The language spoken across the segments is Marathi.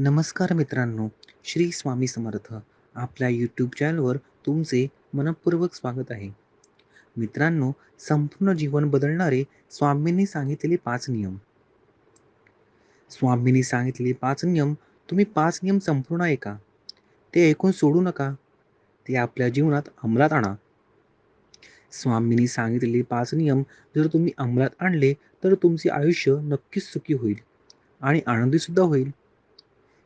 नमस्कार मित्रांनो श्री स्वामी समर्थ आपल्या यूट्यूब चॅनलवर तुमचे मनपूर्वक स्वागत आहे. मित्रांनो संपूर्ण जीवन बदलणारे स्वामींनी सांगितलेले पाच नियम. स्वामींनी सांगितलेले पाच नियम तुम्ही पाच नियम संपूर्ण ऐका ते ऐकून सोडू नका. ते आपल्या जीवनात अंमलात आणा. स्वामींनी सांगितलेले पाच नियम जर तुम्ही अंमलात आणले तर तुमचे आयुष्य नक्कीच सुखी होईल आणि आनंदीसुद्धा होईल.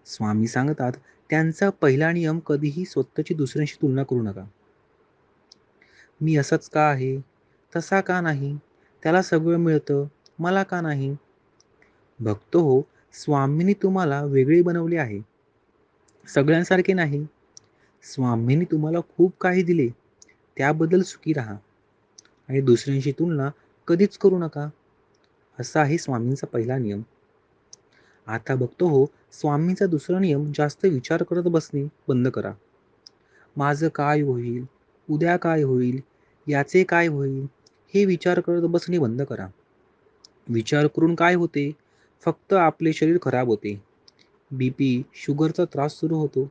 स्वामी सांगतात त्यांचा पहिला नियम कधीही स्वतःची दुसऱ्यांशी तुलना करू नका. मी असंच का आहे? तसा का नाही? त्याला सगळं मिळतं मला का नाही? भक्त हो स्वामींनी तुम्हाला वेगळे बनवले आहे. सगळ्यांसारखे नाही. स्वामींनी तुम्हाला खूप काही दिले. त्याबद्दल सुखी राहा. आणि दुसऱ्यांशी तुलना कधीच करू नका. असा आहे स्वामींचा पहिला नियम. आता बघतो हो स्वामींचा दुसरा नियम जास्त विचार करत बसणे बंद करा. माझं काय होईल? उद्या काय होईल? याचे काय होईल? हे विचार करत बसणे बंद करा. विचार करून काय होते? फक्त आपले शरीर खराब होते. बी पी शुगरचा त्रास सुरू होतो.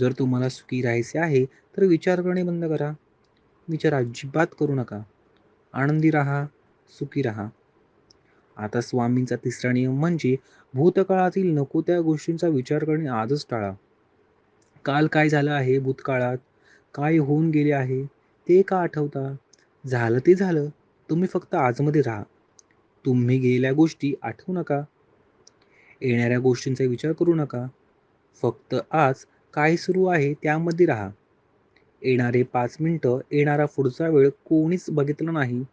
जर तुम्हाला सुखी राहायचे आहे तर विचार करणे बंद करा. विचार अजिबात करू नका. आनंदी राहा सुखी राहा. आता स्वामींचा तिसरा नियम म्हणजे भूतकाळातील नको त्या गोष्टींचा विचार करणे आजच टाळा. काल काय झालं आहे भूतकाळात? काय होऊन गेले आहे? ते का आठवता? झालं ते झालं. तुम्ही फक्त आजमध्ये राहा. तुम्ही गेलेल्या गोष्टी आठवू नका. येणाऱ्या गोष्टींचा विचार करू नका. फक्त आज काय सुरू आहे त्यामध्ये राहा. येणारे पाच मिनटं येणारा पुढचा वेळ कोणीच बघितला नाही.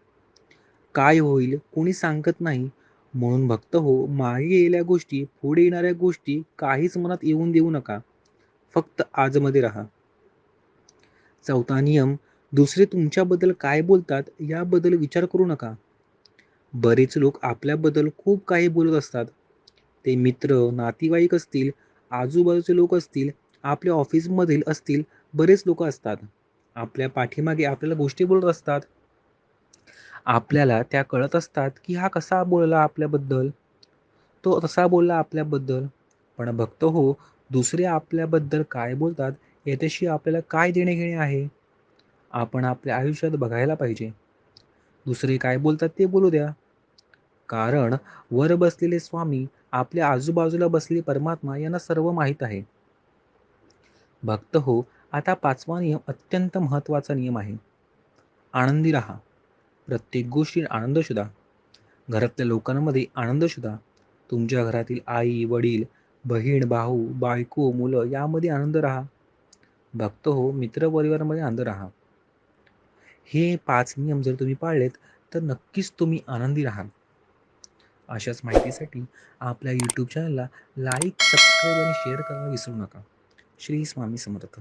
काय होईल कोणी सांगत नाही. म्हणून भक्त हो मागे गेलेल्या गोष्टी पुढे येणाऱ्या गोष्टी काहीच मनात येऊन देऊ नका. फक्त आजमध्ये राहा. चौथा नियम दुसरे तुमच्याबद्दल काय बोलतात याबद्दल विचार करू नका. बरेच लोक आपल्याबद्दल खूप काही बोलत असतात. ते मित्र नातेवाईक असतील आजूबाजूचे लोक असतील आपल्या ऑफिसमधील असतील बरेच लोक असतात. आपल्या पाठीमागे आपल्याला गोष्टी बोलत असतात. आपल्याला त्या कळत असतात की हा कसा बोलला आपल्याबद्दल? तो तसा बोलला आपल्याबद्दल. पण भक्त हो दुसरे आपल्याबद्दल काय बोलतात याच्याशी आपल्याला काय देणे घेणे आहे? आपण आपल्या आयुष्यात बघायला पाहिजे. दुसरे काय बोलतात ते बोलू द्या. कारण वर बसलेले स्वामी आपल्या आजूबाजूला बसलेले परमात्मा यांना सर्व माहीत आहे. भक्त हो आता पाचवा नियम अत्यंत महत्त्वाचा नियम आहे. आनंदी राहा. प्रत्येक गोष्टी आनंद शोधा. घरातल्या लोकांमध्ये आनंद शोधा. तुमच्या घरातील आई वडील बहीण भाऊ बायको मुलं यामध्ये आनंद राहा. भक्त हो मित्र परिवारामध्ये आनंद राहा. हे पाच नियम जर तुम्ही पाळलेत तर नक्कीच तुम्ही आनंदी राहाल. अशाच माहितीसाठी आपल्या यूट्यूब चॅनलला लाईक सबस्क्राईब आणि शेअर करायला विसरू नका. श्री स्वामी समर्थ.